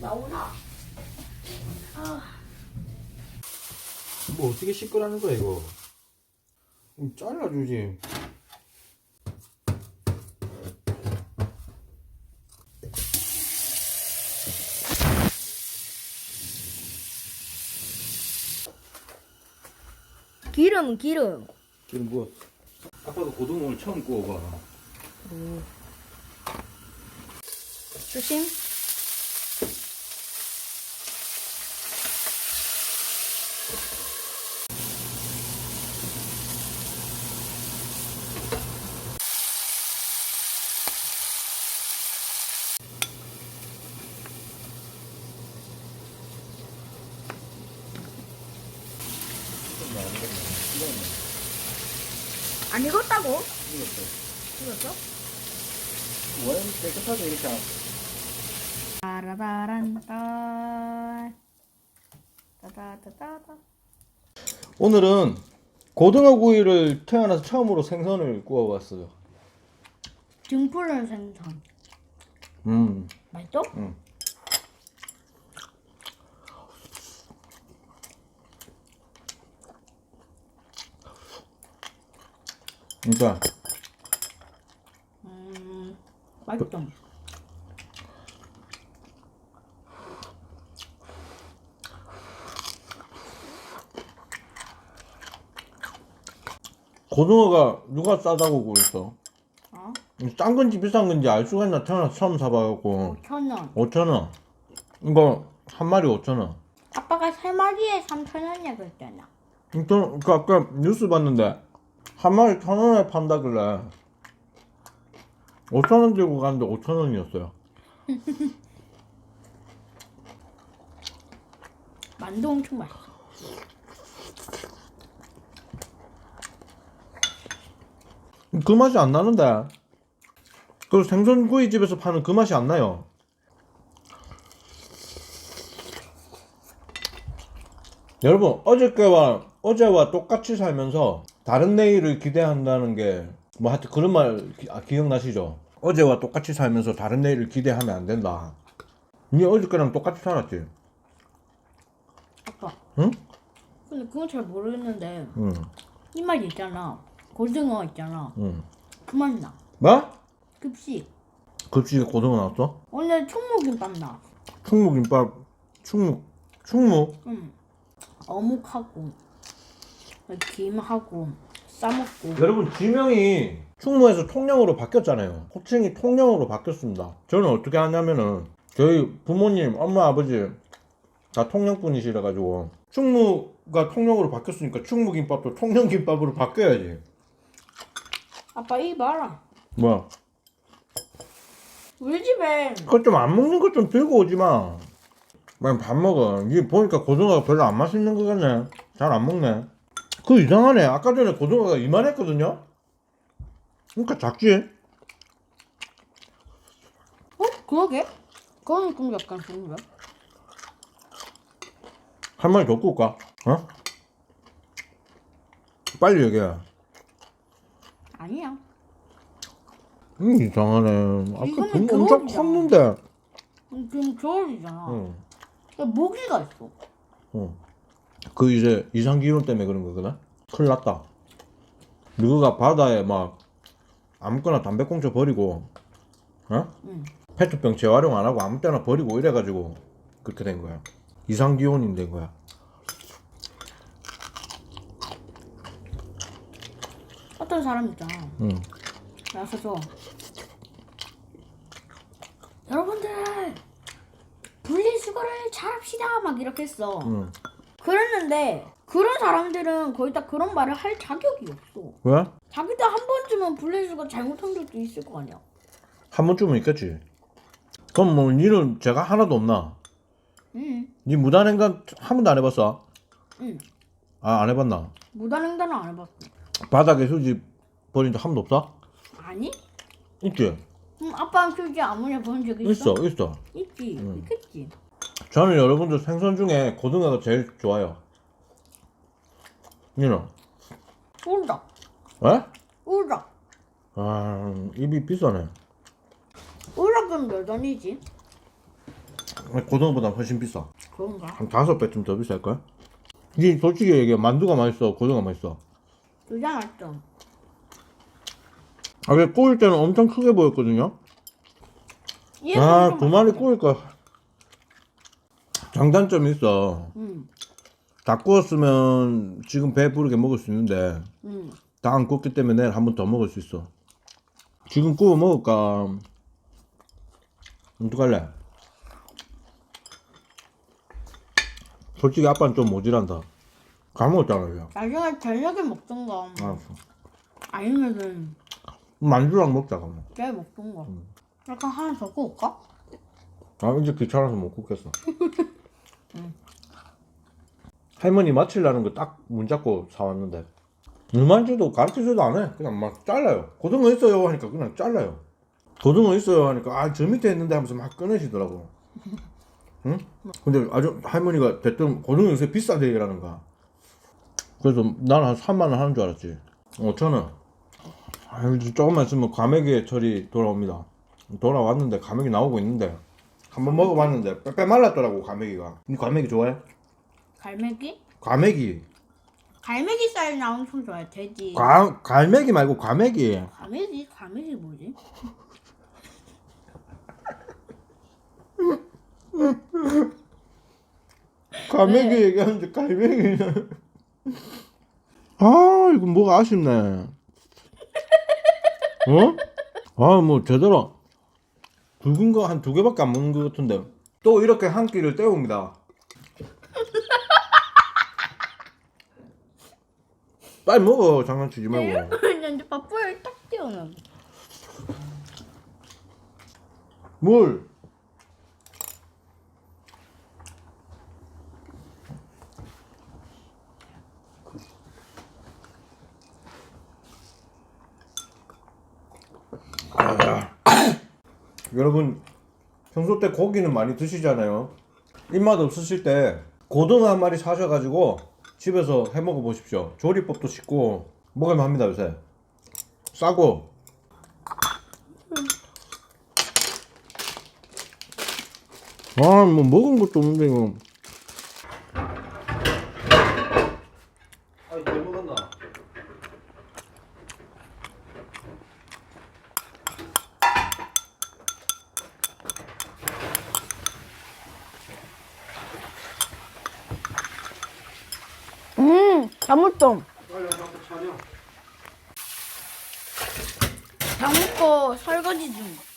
나오나? 뭐 어떻게 시끄라는 거야 이거? 좀 잘라주지. 기름 기름. 지금 뭐 아빠도 고등어 오늘 처음 구워봐. 조심 안 익었다고? 익었어? 원 깨끗하게 이렇게 따라다란따 따다다다다 오늘은 고등어 구이를 태어나서 처음으로 생선을 구워봤어요 등푸른 생선 음 맛있어? 응. 그러니까 음 맛있어 고등어가 누가 싸다고 그랬어? 어? 싼 건지 비싼 건지 알 수가 있나? 태어나서 처음 사봐갖고. 5천원. 5천 원. 이거 한 마리 5천 원. 아빠가 세 마리에 3천 원이야 그랬잖아. 그, 그 아까 뉴스 봤는데 한 마리 천 원에 판다길래 5천 원 들고 갔는데 5천 원이었어요. 만두 엄청 맛있어 그 맛이 안 나는데. 그 생선구이 집에서 파는 그 맛이 안 나요. 여러분 어저께와 어제와 똑같이 살면서 다른 내일을 기대한다는 게 뭐 하여튼 그런 말 기, 아, 기억나시죠? 어제와 똑같이 살면서 다른 내일을 기대하면 안 된다. 니 어저께랑 똑같이 살았지? 아빠 응? 근데 그건 잘 모르겠는데 응. 이맛 있잖아 고등어 있잖아 응. 그 맛 나. 뭐? 급식 급식에 고등어 나왔어? 오늘 충무김밥 나. 충무김밥 충무 충무 응. 어묵하고 김하고 싸먹고. 여러분 지명이 충무에서 통영으로 바뀌었잖아요. 호칭이 통영으로 바뀌었습니다. 저는 어떻게 하냐면은 저희 부모님 엄마 아버지 다 통영 분이시라 가지고 충무가 통영으로 바뀌었으니까 충무 김밥도 통영 김밥으로 바뀌어야지. 아빠 이 봐라. 뭐야 우리 집에 그거 좀 안 먹는 거 좀 들고 오지 마. 그냥 밥 먹어. 이게 보니까 고등어가 별로 안 맛있는 거 같네. 잘 안 먹네 그 이상하네 아까 전에 고등어가 이만했거든요 그러니까 작지 어 그러게? 그건 좀 약간 좋은데. 한 마리 더 구울까? 어? 빨리 얘기해 아니야. 음 이상하네 아까 이거는 등 엄청 겨울이잖아. 컸는데 음, 지금 겨울이잖아. 응. 근데 모기가 있어. 응. 그 이제 이상기온 때문에 그런 거거든 큰일 났다 누구가 바다에 막 아무거나 담배꽁초 버리고 어? 응. 페트병 재활용 안 하고 아무 때나 버리고 이래가지고 그렇게 된 거야 이상기온이 된 거야 어떤 사람 있잖아. 응. 나서서 여러분들 분리수거를 잘합시다 막 이렇게 했어. 응. 그랬는데 그런 사람들은 거의 다 그런 말을 할 자격이 없어. 왜? 자기도 한 번쯤은 분리수거 잘못한 적도 있을 거 아니야. 한 번쯤은 있겠지 그럼 뭐 니는 제가 하나도 없나? 응, 니 무단횡단 한 번도 안 해봤어? 응. 아 안 해봤나? 무단횡단은 안 해봤어. 바닥에 휴지 버린 적 한 번도 없어? 아니? 있지? 음, 아빠는 휴지 아무나 본적 있어? 있어 있어 있지, 응. 있겠지. 저는 여러분들 생선 중에 고등어가 제일 좋아요 니는? 모른다. 왜? 우럭. 아 입이 비싸네 우럭은 몇 원이지? 고등어보다 훨씬 비싸 그런가? 한 다섯 배쯤 더 비쌀걸? 니 솔직히 얘기해 만두가 맛있어 고등어가 맛있어 두장 맞죠? 아 근데 구울 때는 엄청 크게 보였거든요 아좀두 마리 맛있어. 구울까 장단점이 있어 응, 다 구웠으면 지금 배 부르게 먹을 수 있는데 응. 다안 구웠기 때문에 내일 한 번 더 먹을 수 있어 지금 구워 먹을까 어떡할래 솔직히 아빠는 좀 모질한다 다 먹었잖아 요 나중에 저녁에 먹던가. 알았어 아니면은 만두랑 먹자 그러면 내일 먹던가. 음. 약간 하나 더 구울까? 아 이제 귀찮아서 못 굽겠어 할머니 마칠라는 거 딱 문 잡고 사왔는데 물만주도 가르쳐줘도 안해 그냥 막 잘라요. 고등어 있어요 하니까 그냥 잘라요. 고등어 있어요 하니까 아 저 밑에 있는데 하면서 막 꺼내시더라고. 응? 근데 아주 할머니가 대뜸 고등어 요새 비싸대 이라는 거야 그래서 나는 한 3만원 하는 줄 알았지. 5천원. 아, 조금만 있으면 과메기 철이 돌아옵니다. 돌아왔는데 과메기 나오고 있는데 한번 먹어봤는데 빼빼 말랐더라고 과메기가 니 과메기 좋아해? 갈매기? 과메기 갈매기 살 나 엄청 좋아해. 돼지. 과, 갈매기 말고 과메기 갈매기? 갈매기 뭐지? 과메기 네. 얘기하는데 갈매기 아 이거 뭐가 아쉽네 어? 아 뭐 제대로 굵은 거 한 두 개밖에 안 먹는 것 같은데. 또 이렇게 한 끼를 때웁니다. 빨리 먹어. 장난치지 말고. 근데 밥풀 딱 띄워놔. 뭘? 아, 여러분 평소 때 고기는 많이 드시잖아요. 입맛 없으실 때 고등어 한 마리 사셔가지고 집에서 해 먹어 보십시오. 조리법도 쉽고 먹을만합니다 요새. 싸고 아, 뭐 먹은 것도 없는데 이거. 아, 잘 먹었나? 다 먹고 설거지 좀.